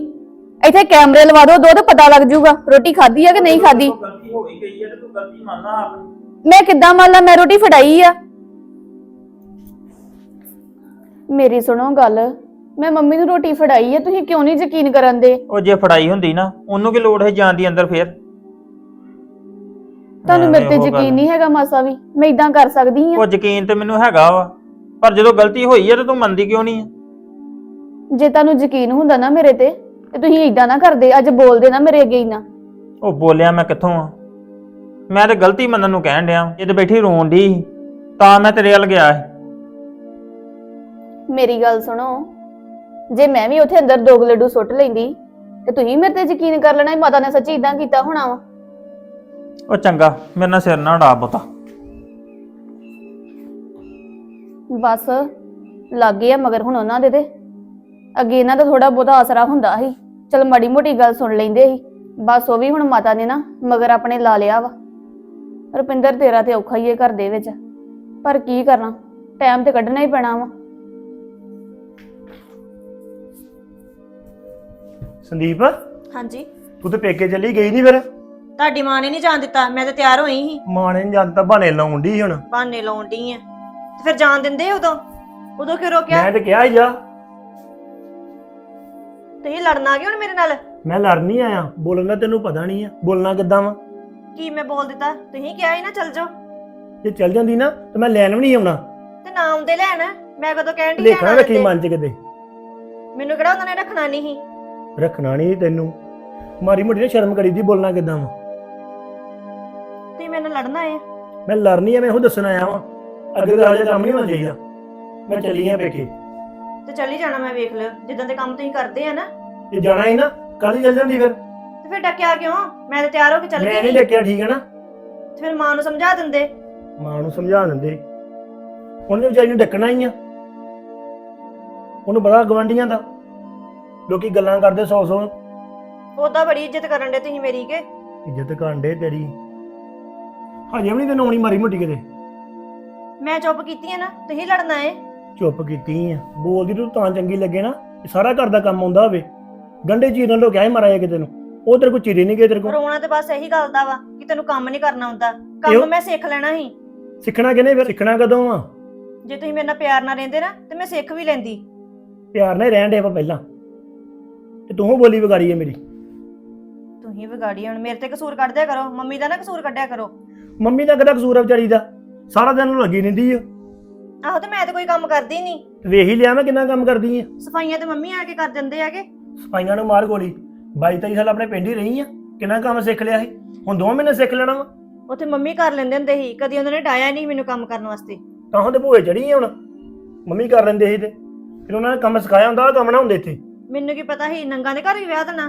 ਇੱਥੇ ਕੈਮਰੇ ਲਵਾ ਦਿਓ ਦੋ ਤੇ ਪਤਾ ਲੱਗ ਜੂਗਾ ਰੋਟੀ ਖਾਧੀ ਆ ਕਿ ਨਹੀਂ ਖਾਧੀ। ਗਲਤੀ ਹੋ ਹੀ ਗਈ ਹੈ ਤੇ ਤੂੰ ਗਲਤੀ ਮੰਨ ਲਾ ਆਪਣੀ ਮੈਂ ਕਿੱਦਾਂ ਮੰਨ ਲਾ ਮੈਂ ਰੋਟੀ ਫੜਾਈ ਆ। ਮੇਰੀ ਸੁਣੋ ਗੱਲ ਮੈਂ ਮੰਮੀ ਨੂੰ ਰੋਟੀ ਫੜਾਈ ਹੈ ਤੁਸੀਂ ਕਿਉਂ ਨਹੀਂ ਯਕੀਨ ਕਰਨ ਦੇ? ਉਹ ਜੇ ਫੜਾਈ ਹੁੰਦੀ ਨਾ ਉਹਨੂੰ ਕੀ ਲੋੜ ਹੈ ਜਾਣ ਦੀ ਅੰਦਰ ਫੇਰ? ਤੁਹਾਨੂੰ ਮੇਰੇ ਤੇ। ਯਕੀਨ ਨਹੀਂ ਹੈਗਾ ਮਾਸਾ ਵੀ ਮੈਂ ਇਦਾਂ ਕਰ ਸਕਦੀ ਹਾਂ। ਉਹ ਯਕੀਨ ਤੇ ਮੈਨੂੰ ਹੈਗਾ ਵਾ ਪਰ ਜਦੋਂ ਗਲਤੀ ਹੋਈ ਹੈ ਤੇ ਤੂੰ ਮੰਨਦੀ ਕਿਉਂ ਨਹੀਂ ਜੇ ਤੁਹਾਨੂੰ ਯਕੀਨ ਹੁੰਦਾ ਨਾ ਮੇਰੇ ਤੇ ਤੇ ਤੁਸੀਂ ਇਦਾਂ ਨਾ ਕਰਦੇ ਅੱਜ ਬੋਲਦੇ ਨਾ ਮੇਰੇ ਅੱਗੇ ਹੀ ਨਾ। ਉਹ ਬੋਲਿਆ ਮੈਂ ਕਿੱਥੋਂ ਆ? ਮੈਂ ਤੇ ਗਲਤੀ ਮੰਨਣ ਨੂੰ ਕਹਿਣ ਡਿਆ ਇਹ ਤੇ ਬੈਠੀ ਰੋਣ ਦੀ ਤਾਂ ਮੈਂ ਤੇਰੇ ਵੱਲ ਗਿਆ ਮੇਰੀ ਗੱਲ ਸੁਣੋ ਜੇ ਮੈਂ ਵੀ ਉੱਥੇ ਅੰਦਰ ਦੋ ਲੱਡੂ ਸੁੱਟ ਲੈਂਦੀ ਤੇ ਤੁਸੀਂ ਮੇਰੇ ਤੇ ਯਕੀਨ ਕਰ ਲੈਣਾ ਮਾਤਾ ਨੇ ਸੱਚੀ ਇਦਾਂ ਕੀਤਾ ਹੋਣਾ ਵਾ। ਉਹ ਚੰਗਾ ਮੇਰੇ ਨਾਲ ਸਿਰ ਨਾ ਉਡਾ ਬਤਾ ਬਸ ਲੱਗੇ ਆ ਮਗਰ ਹੁਣ ਉਹਨਾਂ ਦੇ ਤੇ। ਅੱਗੇ ਇਹਨਾਂ ਦਾ ਥੋੜਾ ਬਹੁਤਾ ਆਸਰਾ ਹੁੰਦਾ ਸੀ। ਚਲ ਮਾੜੀ ਮੋਟੀ ਗੱਲ ਸੁਣ ਲੈਂਦੇ ਸੀ। ਬਸ ਉਹ ਵੀ ਹੁਣ ਮਾਤਾ ਨੇ ਨਾ ਮਗਰ ਆਪਣੇ ਲਾ ਲਿਆ ਵਾ। ਰੁਪਿੰਦਰ ਤੇਰਾ ਤੇ ਔਖਾ ਹੀ ਹੈ ਘਰ ਦੇ ਵਿੱਚ। ਪਰ ਕੀ ਕਰਾਂ ਟਾਈਮ ਤੇ ਕੱਢਣਾ ਹੀ ਪੈਣਾ ਵਾ। ਸੰਦੀਪ ਹਾਂਜੀ। ਤੂੰ ਤੇ ਪੇਕੇ ਚਲੀ ਗਈ ਨਹੀਂ ਫਿਰ? ਤੁਹਾਡੀ ਮਾਂ ਨੇ ਨਹੀਂ ਜਾਣ ਦਿੱਤਾ ਮੈਂ ਤਾਂ ਤਿਆਰ ਹੋਈ ਸੀ। ਮਾਂ ਨੇ ਜਾਣ ਤਾਂ ਬਹਾਨੇ ਲਾਉਣ ਡਈ ਹੁਣ। ਬਹਾਨੇ ਲਾਉਣ ਡਈ ਆ। ਤੇ ਫਿਰ ਜਾਣ ਦਿੰਦੇ ਉਦੋਂ? ਉਦੋਂ ਕਿਉਂ ਰੋਕਿਆ? ਮੈਂ ਤੇ ਕਿਹਾ ਹੀ ਜਾ ਤੁਸੀਂ ਲੜਨ ਹੁਣ ਮੇਰੇ ਨਾਲ? ਮੈਂ ਲੜ ਨਹੀਂ ਆਇਆ ਬੋਲਣ ਤੈਨੂੰ ਪਤਾ ਨਹੀਂ ਆ ਬੋਲਣਾ ਕਿੱਦਾਂ ਵਾ? ਕੀ ਮੈਂ ਬੋਲ ਦਿੱਤਾ? ਤੁਸੀਂ ਕਿਹਾ ਸੀ ਨਾ ਚੱਲ ਜਾਓ। ਜੇ ਚੱਲ ਜਾਂਦੀ ਨਾ ਤੇ ਮੈਂ ਲੈਣ ਵੀ ਨਹੀਂ ਆਉਣਾ। ਤੇ ਨਾ ਆਉਂਦੇ ਲੈਣ ਮੈਂ ਕਦੋਂ ਕਹਿਣ ਦੀ ਲੇਖਣਾ ਰੱਖੀ ਮਨ ਚ ਕਿਤੇ। ਮੈਨੂੰ ਕਿਹੜਾ ਉਹਨਾਂ ਨੇ ਰੱਖਣਾ ਨਹੀਂ ਸੀ? ਰੱਖਣਾ ਨਹੀਂ ਤੈਨੂੰ। ਮਾਰੀ ਮੋਟੀ ਨੇ ਸ਼ਰਮ ਕਰੀ ਦੀ ਬੋਲਣਾ ਕਿੱਦਾਂ ਵਾ? ਤੁਸੀਂ ਮੇਰੇ ਨਾਲ ਲੜਨਾ ਹੈ ਮੈਂ ਲੜਨੀ ਆ ਮੈਂ ਉਹ ਦੱਸਣ ਆਇਆ ਵਾਂ। ਅੱਗੇ ਦਾ ਰਾਜਾ ਕੰਮ ਨਹੀਂ ਹੋਣਾ ਚਾਹੀਦਾ। ਮੈਂ ਚੱਲੀ ਆ ਪੇਕੇ। ਤੇ ਚੱਲ ਜਾਣਾ ਮੈਂ ਵੇਖ ਲਿਓ ਜਿੱਦਾਂ ਦੇ ਕੰਮ ਤੁਸੀਂ ਕਰਦੇ ਆ ਨਾ। ਜੇ ਜਾਣਾ ਹੀ ਨਾ ਕੱਲ ਹੀ ਚੱਲ ਜਾਂਦੀ ਫਿਰ। ਤੇ ਫਿਰ ਡੱਕਿਆ ਕਿਉਂ? ਮੈਂ ਤਾਂ ਤਿਆਰ ਹੋ ਕੇ ਚੱਲ ਮੈਂ ਨਹੀਂ। ਡੱਕਿਆ ਠੀਕ ਹੈ ਨਾ? ਤੇ ਫਿਰ ਮਾਂ ਨੂੰ ਸਮਝਾ ਦਿੰਦੇ। ਮਾਂ ਨੂੰ ਸਮਝਾ ਦਿੰਦੇ। ਉਹਨੇ ਵਿਚਾਰੀ ਨੂੰ ਡੱਕਣਾ ਹੀ ਆ। ਉਹਨੂੰ ਪਤਾ ਗਵਾਂਡੀਆਂ ਦਾ। ਲੋਕੀ ਗੱਲਾਂ ਕਰਦੇ ਸੌ ਸੌ ਉਹਦਾ ਬੜੀ ਇੱਜ਼ਤ ਕਰਨ ਦੇ ਤੁਸੀਂ ਮੇਰੀ ਕੇ। ਇੱਜ਼ਤ ਕਾਂਡੇ ਤੇਰੀ। ਹਜੇ ਵੀ ਨਹੀਂ ਤੈਨੂੰ ਆਉਣੀ ਮਾਰੀ ਮੋਟੀ ਕਿਤੇ। ਮੈਂ ਚੁੱਪ ਕੀਤੀ ਹੈ ਨਾ ਤੁਸੀਂ ਲੜਨਾ ਏ। ਚੁੱਪ ਕੀਤੀ ਆ। ਬੋਲਦੀ ਤੂੰ ਤਾਂ ਚੰਗੀ ਲੱਗੇ ਨਾ ਸਾਰਾ ਘਰ ਦਾ ਕੰਮ ਆਉਂਦਾ ਹੋਵੇ। ਗੰਡੇ ਚੀਰਨ ਲੋ ਕਿਹਾ ਮਾਰਿਆ ਕਿਤੇ ਨੂੰ। ਉਹ ਤੇਰੇ ਕੋਲ ਚੀਰੇ ਨਹੀਂ ਗਏ ਤੇਰੇ ਕੋਲ। ਰੋਣਾ ਤੇ ਬਸ ਇਹੀ ਗੱਲ ਦਾ ਵਾ ਕਿ ਤੈਨੂੰ ਕੰਮ ਨਹੀਂ ਕਰਨਾ ਹੁੰਦਾ ਇਹੋ- ਕੰਮ ਮੈਂ ਸਿੱਖ ਲੈਣਾ ਸੀ। ਸਿੱਖਣਾ ਕਿਨੇ ਫਿਰ? ਸਿੱਖਣਾ ਕਦੋਂ ਆ? ਜੇ ਤੁਸੀਂ ਮੇਰੇ ਨਾਲ ਪਿਆਰ ਨਾਲ ਰਹਿੰਦੇ ਨਾ ਤੇ ਮੈਂ ਸਿੱਖ ਵੀ ਲੈਂਦੀ। ਪਿਆਰ ਨਾਲ ਹੀ ਰਹਿਣ ਦੇ ਆਪਾਂ ਪਹਿਲਾਂ। ਤੇ ਤੂੰ ਬੋਲੀ ਵਿਗਾੜੀ ਹੈ ਮੇਰੀ। ਤੁਸੀਂ ਵਿਗਾੜੀ ਹੁਣ ਮੇਰੇ ਤੇ ਕਸੂਰ ਕੱਢ ਦਿਆ ਕਰੋ। ਮੰਮੀ ਦਾ ਨਾ ਕਸੂਰ ਕੱਢਿਆ ਕਰੋ। ਮੰਮੀ ਦਾ ਕਿਹੜਾ ਕਸੂਰ ਆ ਵਿਚਾਰੀ ਦਾ? ਸਾਰਾ ਦਿਨ ਉਹਨੂੰ ਲੱਗੀ ਰਹਿੰਦੀ ਆ। ਆਹੋ ਤੇ ਮੈਂ ਤੇ ਕੋਈ ਕੰਮ ਕਰਦੀ ਨਹੀਂ। ਵੇਖ ਹੀ ਲਿਆ ਮੈਂ ਕਿੰਨਾ ਕੰਮ ਕਰਦੀ ਆ। ਸਫਾਈਆਂ ਤੇ ਮੰਮੀ ਆ ਕੇ ਕਰ ਦਿੰਦੇ ਆਗੇ ਸਫਾਈਆਂ ਨੂੰ ਮਾਰ ਗੋਲੀ। 22 23 ਸਾਲ ਆਪਣੇ ਪਿੰਡ ਹੀ ਰਹੀ ਆ। ਕਿੰਨਾ ਕੰਮ ਸਿੱਖ ਲਿਆ ਸੀ। ਹੁਣ ਦੋ ਮਹੀਨੇ ਸਿੱਖ ਲੈਣਾ ਵਾ। ਉੱਥੇ ਮੰਮੀ ਕਰ ਲੈਂਦੇ ਹੁੰਦੇ ਸੀ। ਕਦੀ ਉਹਨਾਂ ਨੇ ਡਾਇਆ ਨਹੀਂ ਮੈਨੂੰ ਕੰਮ ਕਰਨ ਵਾਸਤੇ। ਤਾਂ ਹੁਣ ਤੇ ਭੂਏ ਚੜੀ ਆ ਹੁਣ। ਮੰਮੀ ਕਰ ਲੈਂਦੇ ਸੀ ਤੇ। ਫਿਰ ਉਹਨਾਂ ਨੇ ਕੰਮ ਸਿਖਾਇਆ ਹੁੰਦਾ ਉਹ ਕੰਮ ਨਾ ਹੁੰਦੇ ਇੱਥੇ। ਮੈਨੂੰ ਕੀ ਪਤਾ ਸੀ ਨੰਗਾ ਦੇ ਘਰ ਹੀ ਵਿਆਹ ਦੇਣਾ।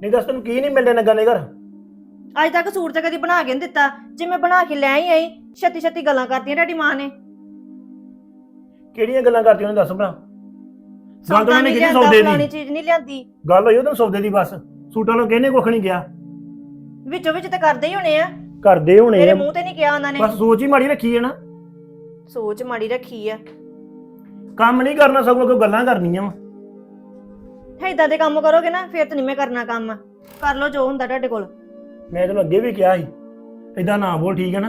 ਨਹੀਂ ਦੱਸ ਤੈਨੂੰ ਕੀ ਨਹੀਂ ਮਿਲਦੇ ਨਗਾਂ ਦੇ ਘਰ? ਅੱਜ ਤੱਕ ਸੂਟ ਤੇ ਕਦੀ ਬਣਾ ਕੇ ਨਹੀਂ ਦਿੱਤਾ। ਜੇ ਮੈਂ ਬਣਾ ਕੇ ਲੈ ਹੀ ਆਈ ਛੱਤੀ ਛੱਤੀ ਗੱਲਾਂ ਕਰਦੀਆਂ ਤੁਹਾਡੀ ਮਾਂ ਨੇ। ਕਿਹੜੀਆਂ ਗੱਲਾਂ ਕਰਦੀ ਉਹਨੇ ਦੱਸ ਭਰਾ? ਗੱਲ ਤਾਂ ਉਹਨੇ ਸੌਦੇ ਦੀ। ਚੀਜ਼ ਨਹੀਂ ਲਿਆਂਦੀ। ਗੱਲ ਹੋਈ ਉਹਦੋਂ ਸੌਦੇ ਦੀ ਬਸ। ਸੂਟਾਂ ਨੂੰ ਕਿਹਨੇ ਕੁੱਖ ਨਹੀਂ ਗਿਆ ਵਿੱਚੋਂ ਵਿੱਚ ਤੇ ਕਰਦੇ ਹੀ ਹੋਣੇ ਆ। ਕਰਦੇ ਹੋਣੇ ਮੇਰੇ। ਮੂੰਹ ਤੇ ਨਹੀਂ ਕਿਹਾ ਉਹਨਾਂ ਨੇ। ਬਸ ਸੋਚ ਹੀ ਮਾੜੀ ਰੱਖੀ ਹੈ ਨਾ। ਸੋਚ ਮਾੜੀ ਰੱਖੀ ਆ। ਕੰਮ ਨਹੀਂ ਕਰਨਾ ਸਗੋਂ ਕੋਈ ਗੱਲਾਂ ਕਰਨੀਆਂ ਵਾ। ਇਦਾਂ ਦੇ ਕੰਮ ਕਰੋਗੇ ਨਾ ਫਿਰ ਤਾਂ ਨਹੀਂ ਮੈਂ ਕਰਨਾ ਕੰਮ। ਕਰ ਲਓ ਜੋ ਹੁੰਦਾ ਤੁਹਾਡੇ ਕੋਲ। ਮੈਂ ਤੈਨੂੰ ਅੱਗੇ ਵੀ ਕਿਹਾ ਸੀ ਏਦਾਂ ਨਾ ਬੋਲ ਠੀਕ ਹੈ ਨਾ?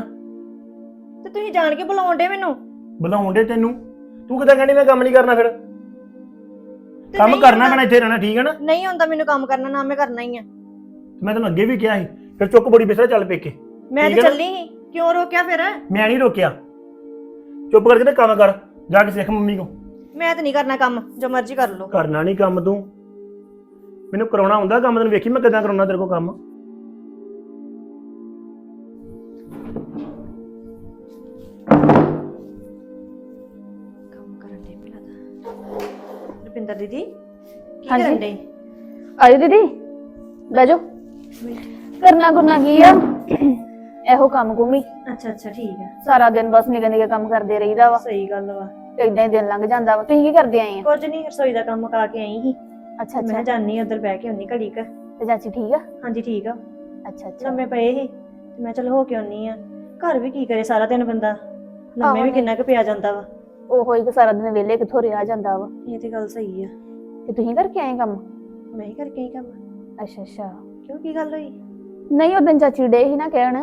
ਤੇ ਤੁਸੀਂ ਜਾਣ ਕੇ ਬੁਲਾਉਂਦੇ ਮੈਨੂੰ? ਬੁਲਾਉਣ ਦੇ ਤੈਨੂੰ? ਤੂੰ ਕਿਦਾਂ ਕਹਿੰਦੀ ਮੈਂ ਕੰਮ ਨਹੀਂ ਕਰਨਾ ਫਿਰ? ਤੇ ਕੰਮ ਨਹੀਂ ਕਰਨਾ ਹੁੰਦਾ- ਪੈਣਾ ਇੱਥੇ ਰਹਿਣਾ ਠੀਕ ਹੈ ਨਾ? ਨਹੀਂ ਹੁੰਦਾ ਮੈਨੂੰ ਕੰਮ ਕਰਨਾ ਨਾ ਮੈਂ ਕਰਨਾ ਹੀ ਆ। ਮੈਂ ਤੈਨੂੰ ਅੱਗੇ ਵੀ ਕਿਹਾ ਸੀ ਫਿਰ ਚੁੱਕ ਬੜੀ ਬਿਸਰਾ ਚੱਲ ਪੇਕੇ। ਮੈਂ ਠੀਕ ਤੇ ਹੈ ਨਾ? ਚੱਲੀ ਸੀ ਕਿਉਂ ਰੋਕਿਆ ਫਿਰ? ਮੈਂ ਨਹੀਂ ਰੋਕਿਆ। ਚੁੱਪ ਕਰਕੇ ਤੇ ਕੰਮ ਕਰ ਜਾ ਕੇ ਸਿੱਖ ਮੰਮੀ ਕੋ ਮੈਂ ਤਾਂ ਨਹੀਂ ਕਰਨਾ ਕੰਮ ਜੋ ਮਰਜ਼ੀ ਕਰ ਲਓ। ਕਰਨਾ ਨਹੀਂ ਕੰਮ ਤੂੰ। ਮੈਨੂੰ ਕਰਾਉਣਾ ਹੁੰਦਾ ਕੰਮ ਤੈਨੂੰ ਵੇਖੀ ਮੈਂ ਕਿਦਾਂ ਕਰਾਉਣਾ ਤੇਰੇ ਕੋ ਕੰਮ? ਦੀਦੀ? ਕੀ ਹਾਂਜੀ। ਕਰਨ ਦੇ ਆਜੋ ਦੀਦੀ ਬਹਿ ਜਾਓ। ਕਰਨਾ ਕਰਨਾ ਕੀ ਆ? ਇਹੋ ਕੰਮ ਕੁਮੀ। ਅੱਛਾ ਅੱਛਾ ਠੀਕ ਆ। ਸਾਰਾ ਦਿਨ ਬਸ ਨਿੱਕੇ ਨਿੱਕੇ ਕੰਮ ਕਰਦੇ ਰਹੀਦਾ ਵਾ। ਸਹੀ ਗੱਲ ਵਾ। ਇਦਾਂ ਹੀ ਦਿਨ ਲੰਘ ਜਾਂਦਾ ਵਾ। ਤੁਸੀਂ ਕੀ ਕਰਦੇ ਆਏ ਆ? ਕੁਝ ਨਹੀਂ ਰਸੋਈ ਦਾ ਕੰਮ ਮੁਕਾ ਕੇ ਆਈ ਸੀ। ਅੱਛਾ ਮੈਂ ਅੱਛਾ। ਜਾਨੀ ਉਧਰ ਬਹਿ ਕੇ ਹੁੰਨੀ ਘੜੀ ਕ। ਤੇ ਚਾਚੀ ਠੀਕ ਆ? ਹਾਂਜੀ ਠੀਕ ਆ। ਅੱਛਾ ਅੱਛਾ। ਲੰਮੇ ਪਏ ਸੀ। ਤੇ ਮੈਂ ਚਲ ਹੋ ਕੇ ਆਉਣੀ ਆ ਘਰ ਵੀ ਕੀ ਕਰੇ ਸਾਰਾ ਦਿਨ ਬੰਦਾ। ਲੰਮੇ ਆਹੋ ਵੀ ਨਹੀਂ। ਕਿੰਨਾ ਕੁ ਪਿਆ ਜਾਂਦਾ ਵਾ। ਉਹੋ ਹੀ ਕਿ ਸਾਰਾ ਦਿਨ ਵਿਹਲੇ ਕਿੱਥੋਂ ਰਿਹਾ ਜਾਂਦਾ ਵਾ? ਇਹ ਤੇ ਗੱਲ ਸਹੀ ਆ। ਤੇ ਤੁਸੀਂ ਕਰਕੇ ਆਏ ਕੰਮ? ਮੈਂ ਹੀ ਕਰਕੇ ਹੀ ਕੰਮ। ਅੱਛਾ ਅੱਛਾ। ਕਿਉਂ ਕੀ ਗੱਲ ਹੋਈ? ਨਹੀਂ ਉਹ ਦਿਨ ਚਾਚੀ ਡੇ ਹੀ ਨਾ ਕਹਿਣ।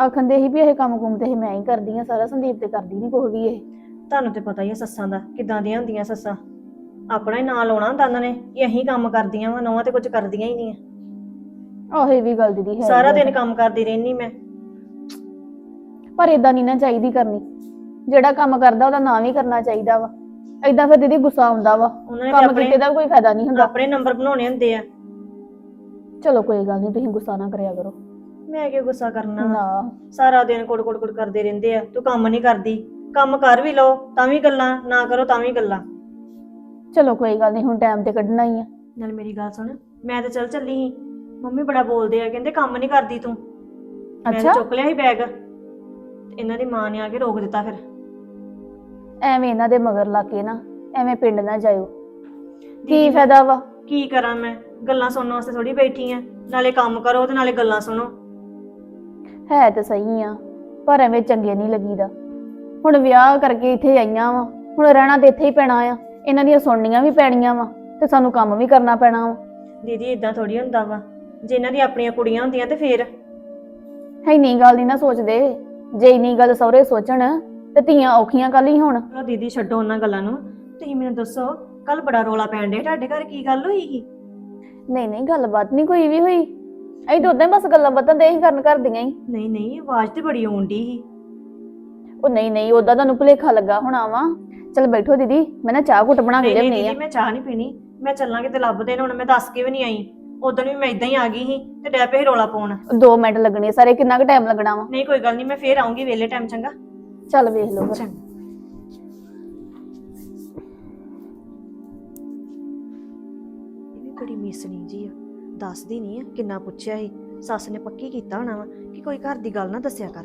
ਆਖੰਦੇ ਸੀ ਵੀ ਇਹ ਕੰਮ ਕੁੰਮ ਤੇ ਇਹ ਮੈਂ ਹੀ ਕਰਦੀ ਆ ਸਾਰਾ ਸੰਦੀਪ ਤੇ ਕਰਦੀ ਨਹੀਂ ਕੋਈ ਵੀ ਇਹ। ਤੁਹਾਨੂੰ ਤੇ ਪਤਾ ਹੀ ਆ ਸੱਸਾਂ ਦਾ ਕਿਦਾਂ ਦੀਆਂ ਹੁੰਦੀਆਂ ਸੱਸਾਂ। ਆਪਣਾ ਹੀ ਨਾਂ ਲਾਉਣਾ ਹੁੰਦਾ ਉਹਨਾਂ ਨੇ ਕਿ ਅਸੀਂ ਕੰਮ ਕਰਦੀਆਂ ਵਾ ਨੌਵਾਂ ਤੇ ਕੁਝ ਕਰਦੀਆਂ ਹੀ ਨਹੀਂ ਆ। ਆਹ ਇਹ ਵੀ ਗੱਲ ਦੀਦੀ ਹੈ। ਸਾਰਾ ਦਿਨ ਕੰਮ ਕਰਦੀ ਰਹਿਨੀ ਮੈਂ। ਪਰ ਇਦਾਂ ਨਹੀਂ ਨਾ ਚਾਹੀਦੀ ਕਰਨੀ। ਜਿਹੜਾ ਕੰਮ ਕਰਦਾ ਉਹਦਾ ਨਾਂ ਵੀ ਕਰਨਾ ਚਾਹੀਦਾ ਵਾ। ਏਦਾਂ ਫਿਰ ਦੀਦੀ ਗੁੱਸਾ ਆਉਂਦਾ ਵਾ। ਉਹਨਾਂ ਨੇ ਕੰਮ ਆਪਣੇ ਕੀਤੇ ਦਾ ਕੋਈ ਫਾਇਦਾ ਨਹੀਂ ਹੁੰਦਾ। ਆਪਣੇ ਨੰਬਰ ਬਣਾਉਣੇ ਹੁੰਦੇ ਆ। ਚਲੋ ਕੋਈ ਗੱਲ ਨਹੀਂ ਤੁਸੀਂ ਗੁੱਸਾ ਨਾ ਕਰਿਆ ਕਰੋ। ਮੈਂ ਕਿਉਂ ਗੁੱਸਾ ਕਰਨਾ? ਵਾ? ਨਾ। ਸਾਰਾ ਦਿਨ ਕੋੜ ਕੋੜ ਕੋੜ ਕਰਦੇ ਰਹਿੰਦੇ ਆ। ਤੂੰ ਕੰਮ ਨਹੀਂ ਕਰਦੀ। ਕੰਮ ਕਰ ਵੀ ਲਓ ਤਾਂ ਵੀ ਗੱਲਾਂ ਨਾ ਕਰੋ ਤਾਂ ਵੀ ਗੱਲਾਂ। ਚਲੋ ਕੋਈ ਗੱਲ ਨਹੀਂ ਹੁਣ ਟਾਈਮ ਤੇ ਕੱਢਣਾ ਹੀ ਆ। ਨਾਲ ਮੇਰੀ ਗੱਲ ਸੁਣ ਮੈਂ ਤਾਂ ਚੱਲ ਚੱਲੀ ਸੀ। ਮੰਮੀ ਬੜਾ ਬੋਲਦੇ ਆ ਕਹਿੰਦੇ ਕੰਮ ਨਹੀਂ ਕਰਦੀ ਤੂੰ। ਮੈਂ ਤਾਂ ਅੱਛਾ। ਚੁੱਕ ਲਿਆ ਸੀ ਬੈਗ ਇਹਨਾਂ ਦੀ ਮਾਂ ਨੇ ਆ ਕੇ ਰੋਕ ਦਿੱਤਾ ਫਿਰ। ਐਵੇਂ ਇਹਨਾਂ ਦੇ ਮਗਰ ਲਾ ਕੇ ਨਾ ਐਵੇਂ ਪਿੰਡ ਨਾ ਜਾਇਓ। ਕੀ ਫਾਇਦਾ ਵਾ? ਕੀ ਕਰਾਂ ਮੈਂ? ਗੱਲਾਂ ਸੁਣਨ ਵਾਸਤੇ ਥੋੜੀ ਬੈਠੀ ਆ। ਨਾਲੇ ਕੰਮ ਕਰੋ ਤੇ ਨਾਲੇ ਗੱਲਾਂ ਸੁਣੋ। ਹੈ ਤਾਂ ਸਹੀ ਆ ਪਰ ਐਵੇਂ ਚੰਗੇ ਨਹੀਂ ਲੱਗੀਦਾ। ਹੁਣ ਵਿਆਹ ਕਰਕੇ ਇੱਥੇ ਆਈਆਂ ਵਾ ਹੁਣ ਰਹਿਣਾ ਤੇ ਇੱਥੇ ਹੀ ਪੈਣਾ ਆ। ਇਹਨਾਂ ਦੀਆਂ ਸੁਣਨੀਆਂ ਵੀ ਪੈਣੀਆਂ ਵਾ ਤੇ ਸਾਨੂੰ ਕੰਮ ਵੀ ਕਰਨਾ ਪੈਣਾ ਵਾ। ਦੀਦੀ ਇਦਾਂ ਥੋੜੀ ਹੁੰਦਾ ਵਾ। ਜੇ ਇਹਨਾਂ ਦੀ ਆਪਣੀਆਂ ਕੁੜੀਆਂ ਹੁੰਦੀਆਂ ਤੇ ਫੇਰ? ਹੈ ਨਹੀਂ ਗੱਲ ਨਹੀਂ ਨਾ ਸੋਚਦੇ। ਜੇ ਇੰਨੀ ਗੱਲ ਸਹੁਰੇ ਸੋਚਣ ਤੇ ਧੀਆਂ ਔਖੀਆਂ ਕੱਲ ਹੀ ਹੁਣ। ਚਲੋ ਦੀਦੀ ਛੱਡੋ ਉਹਨਾਂ ਗੱਲਾਂ ਨੂੰ। ਤੁਸੀਂ ਮੈਨੂੰ ਦੱਸੋ ਕੱਲ ਬੜਾ ਰੋਲਾ ਪੈਣ ਡੇ ਤੁਹਾਡੇ ਘਰ ਕੀ ਗੱਲ ਹੋਈ ਸੀ? ਨਹੀਂ ਨਹੀਂ ਗੱਲਬਾਤ ਨਹੀਂ ਕੋਈ ਵੀ ਹੋਈ। ਅਸੀਂ ਤਾਂ ਉਦਾਂ ਹੀ ਬਸ ਗੱਲਾਂ ਬਾਤਾਂ ਦੇ ਹੀ ਕਰਨ ਕਰਦੀਆਂ ਹੀ। ਨਹੀਂ ਨਹੀਂ ਆਵਾਜ਼ ਤੇ ਬੜੀ ਆਉਂਦੀ ਸੀ। ਉਹ ਨਹੀਂ ਨਹੀਂ ਉਦਾਂ ਤੁਹਾਨੂੰ ਭੁਲੇਖਾ ਲੱਗਾ ਹੋਣਾ ਵਾ। ਚਲ ਬੈਠੋ ਦੀਦੀ ਮੈਂ ਨਾ ਚਾਹ ਘੁੱਟ ਬਣਾ ਕੇ ਨਹੀਂ ਨਹੀਂ ਲਿਆਉਣੀ ਆ। ਦੀਦੀ ਮੈਂ ਚਾਹ ਨਹੀਂ ਪੀਣੀ। ਮੈਂ ਚੱਲਾਂਗੇ ਤੇ ਲੱਭਦੇ ਨੇ ਹੁਣ ਮੈਂ ਦੱਸ ਕੇ ਵੀ ਨਹੀਂ ਆਈ। ਉਦੋਂ ਵੀ ਮੈਂ ਇਦਾਂ ਹੀ ਆ ਗਈ ਸੀ ਤੇ ਡੈ ਪਏ ਸੀ ਰੋਲਾ ਪਾਉਣ। 2 ਮਿੰਟ ਲੱਗਣੇ ਸਾਰੇ ਕਿੰਨਾ ਕੁ ਟਾਈਮ ਲੱਗਣਾ ਵਾ? ਨਹੀਂ ਕੋਈ ਗੱਲ ਨਹੀਂ ਮੈਂ ਫੇਰ ਆਉਂਗੀ ਵੇਲੇ ਟਾਈਮ ਚੰਗਾ। ਚੱਲ ਵੇਖ ਲਓ ਫਿਰ। ਇਹ ਵੀ ਬੜੀ ਮਿਸਣੀ ਜੀ ਆ। ਦੱਸਦੀ ਨਹੀਂ ਆ, ਕਿੰਨਾ ਪੁੱਛਿਆ ਸੀ। ਸੱਸ ਨੇ ਪੱਕੀ ਕੀਤਾ ਹੋਣਾ ਵਾ ਕਿ ਕੋਈ ਘਰ ਦੀ ਗੱਲ ਨਾ ਦੱਸਿਆ ਕਰ।